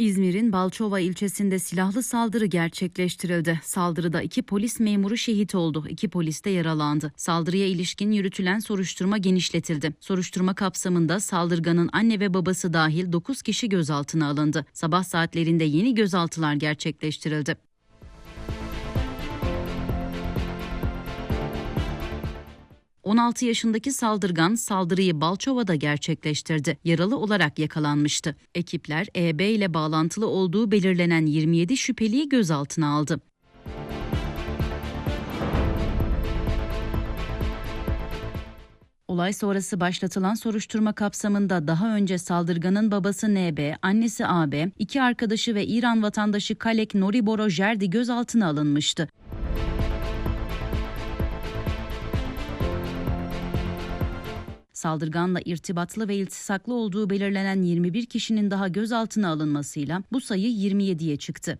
İzmir'in Balçova ilçesinde silahlı saldırı gerçekleştirildi. Saldırıda iki polis memuru şehit oldu, iki polis de yaralandı. Saldırıya ilişkin yürütülen soruşturma genişletildi. Soruşturma kapsamında saldırganın anne ve babası dahil 9 kişi gözaltına alındı. Sabah saatlerinde yeni gözaltılar gerçekleştirildi. ...16 yaşındaki saldırgan saldırıyı Balçova'da gerçekleştirdi. Yaralı olarak yakalanmıştı. Ekipler EB ile bağlantılı olduğu belirlenen 27 şüpheliyi gözaltına aldı. Olay sonrası başlatılan soruşturma kapsamında daha önce saldırganın babası NB, annesi AB, iki arkadaşı ve İran vatandaşı Kalek Noriboro Jerdi gözaltına alınmıştı. Saldırganla irtibatlı ve iltisaklı olduğu belirlenen 21 kişinin daha gözaltına alınmasıyla bu sayı 27'ye çıktı.